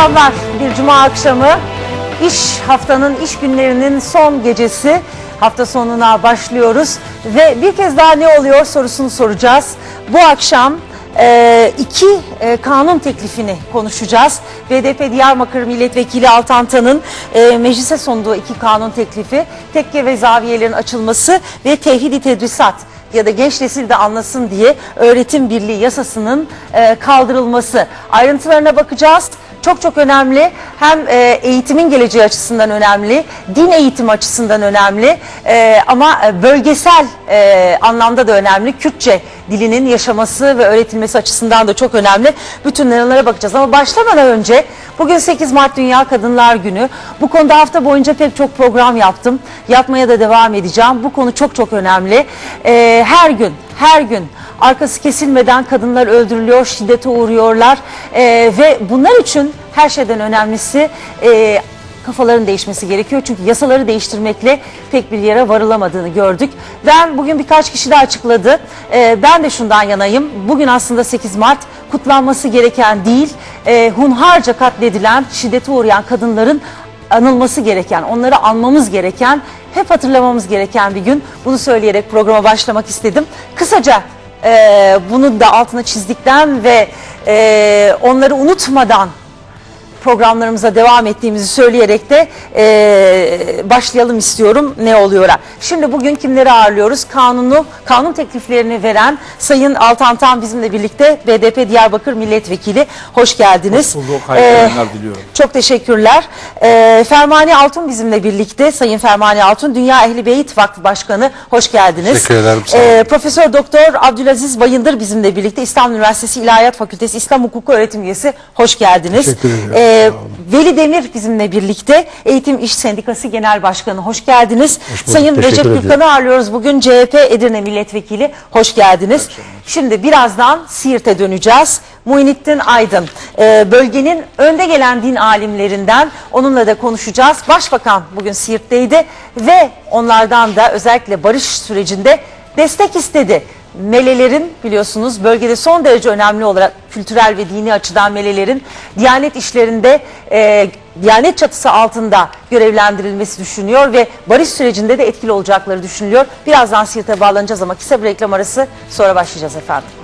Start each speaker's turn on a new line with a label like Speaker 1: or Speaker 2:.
Speaker 1: akşamlar. Bir cuma akşamı iş haftanın iş günlerinin son gecesi. Hafta sonuna başlıyoruz ve bir kez daha ne oluyor sorusunu soracağız. Bu akşam e, iki e, kanun teklifini konuşacağız. BDP Diyarbakır Milletvekili Altantan'ın e, meclise sunduğu iki kanun teklifi tekke ve zaviyelerin açılması ve tevhidi tedrisat ya da genç nesil de anlasın diye öğretim birliği yasasının e, kaldırılması. Ayrıntılarına bakacağız. Çok çok önemli. Hem e, eğitimin geleceği açısından önemli, din eğitimi açısından önemli e, ama e, bölgesel anlamda da önemli. Kürtçe dilinin yaşaması ve öğretilmesi açısından da çok önemli. Bütün nerenlere bakacağız ama başlamadan önce bugün 8 Mart Dünya Kadınlar Günü. Bu konuda hafta boyunca pek çok program yaptım. Yapmaya da devam edeceğim. Bu konu çok çok önemli. Her gün, her gün arkası kesilmeden kadınlar öldürülüyor, şiddete uğruyorlar Ee, ve bunlar için her şeyden önemlisi e, kafaların değişmesi gerekiyor. Çünkü yasaları değiştirmekle pek bir yere varılamadığını gördük. Ben bugün birkaç kişi de açıkladı. Ee, ben de şundan yanayım. Bugün aslında 8 Mart kutlanması gereken değil, e, hunharca katledilen, şiddete uğrayan kadınların anılması gereken, onları anmamız gereken, hep hatırlamamız gereken bir gün. Bunu söyleyerek programa başlamak istedim. Kısaca e, bunu da altına çizdikten ve e, onları unutmadan programlarımıza devam ettiğimizi söyleyerek de e, başlayalım istiyorum ne oluyor'a. Şimdi bugün kimleri ağırlıyoruz? Kanunu, kanun tekliflerini veren Sayın Altan Tan bizimle birlikte BDP Diyarbakır Milletvekili. Hoş geldiniz.
Speaker 2: Hoş bulduk, hayırlı
Speaker 1: Ee,
Speaker 2: diliyorum.
Speaker 1: Çok teşekkürler. Ee, Fermani Altun bizimle birlikte. Sayın Fermani Altun, Dünya Ehli Beyt Vakfı Başkanı. Hoş geldiniz.
Speaker 2: Teşekkür ederim.
Speaker 1: Ee, Profesör Doktor Abdülaziz Bayındır bizimle birlikte. İstanbul Üniversitesi İlahiyat Fakültesi İslam Hukuku Öğretim Üyesi. Hoş geldiniz.
Speaker 2: Teşekkür ederim,
Speaker 1: Ee. Veli Demir bizimle birlikte. Eğitim İş Sendikası Genel Başkanı. Hoş geldiniz.
Speaker 2: Hoş bulduk,
Speaker 1: Sayın Recep. Gürkan'ı ağırlıyoruz bugün. CHP Edirne Milletvekili. Hoş geldiniz. Şimdi birazdan Siirt'e döneceğiz. Muhyiddin Aydın, e, bölgenin önde gelen din alimlerinden onunla da konuşacağız. Başbakan bugün Siirt'teydi ve onlardan da özellikle barış sürecinde destek istedi. Melelerin biliyorsunuz bölgede son derece önemli olarak kültürel ve dini açıdan melelerin Diyanet işlerinde e, Diyanet çatısı altında görevlendirilmesi düşünüyor ve barış sürecinde de etkili olacakları düşünülüyor. Birazdan Siirt'e bağlanacağız ama kısa bir reklam arası sonra başlayacağız efendim.